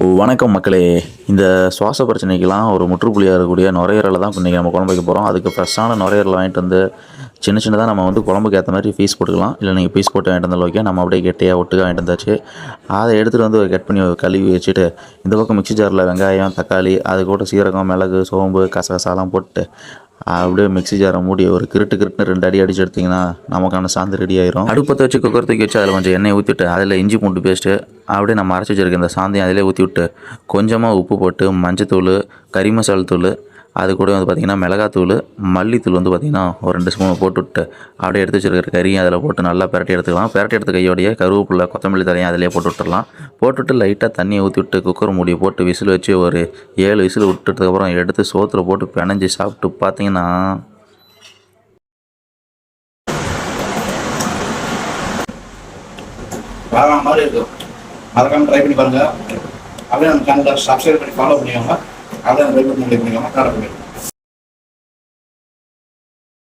வணக்கம் மக்களே. இந்த சுவாச பிரச்சனைக்கெல்லாம் ஒரு முற்றுப்புள்ளியாக இருக்கக்கூடிய நுரையீரலை தான் இன்றைக்கி நம்ம குழம்பு வைக்க போகிறோம் அதுக்கு ஃப்ரெஷ்ஷான நுரையீரலை வாங்கிட்டு வந்து சின்ன சின்னதாக நம்ம வந்து குழம்புக்கு ஏற்ற மாதிரி ஃபீஸ் போட்டுக்கலாம். இல்லை நீங்கள் பீஸ் போட்டு வாங்கிட்டு வந்தாலும் ஓகே நம்ம அப்படியே கெட்டியாக ஒட்டுக்க வாங்கிட்டு வந்தாச்சு. அதை எடுத்துகிட்டு வந்து கட் பண்ணி கழுவி வச்சுட்டு இந்த பக்கம் மிக்சி ஜாரில் வெங்காயம் தக்காளி அது கூட சீரகம் மிளகு சோம்பு கசகசாலாம் போட்டு அப்படியே மிக்ஸி ஜாரை மூடி ஒரு கிருட்டு கிருட்டுன்னு ரெண்டு அடி அடிச்சு எடுத்திங்கன்னா நமக்கான சாந்து ரெடி ஆயிரும். அடுப்பத்தை வச்சு குக்கர் தூக்கி வச்சு அதில் கொஞ்சம் எண்ணெய் ஊற்றிட்டு அதில் இஞ்சி பூண்டு பேஸ்ட்டு அப்படியே நம்ம அரைச்சி வச்சிருக்க இந்த சாந்தையும் அதிலே ஊற்றி விட்டு கொஞ்சமாக உப்பு போட்டு மஞ்சத்தூள் கறி மசால் தூள் அது கூட வந்து பார்த்திங்கன்னா மிளகாத்தூள் மல்லித்தூள் வந்து பார்த்திங்கன்னா ஒரு ரெண்டு ஸ்பூன் போட்டுவிட்டு அப்படியே எடுத்து வச்சிருக்கிற கறியும் அதில் போட்டு நல்லா பிரட்டி எடுத்துக்கலாம். பரட்டி எடுத்த கையோடைய கருவேப்பிலை கொத்தமல்லி தலையும் அதிலே போட்டு விட்டுறலாம் போட்டுவிட்டு லைட்டாக தண்ணியை ஊற்றி விட்டு குக்கர் மூடியை போட்டு விசில் வச்சு ஒரு ஏழு விசில் விட்டுட்டதுக்கப்புறம் எடுத்து சோத்தில் போட்டு பிணைஞ்சு சாப்பிட்டு பார்த்தீங்கன்னா வேற மாதிரி இருக்கும் மறக்காம ட்ரை பண்ணி பாருங்க. அப்படியே நம்ம சேனலை சப்ஸ்கிரைப் பண்ணி ஃபாலோ பண்ணிக்கோங்க. அப்படியே ரெண்டு மூணு பண்ணிக்கோங்க கடை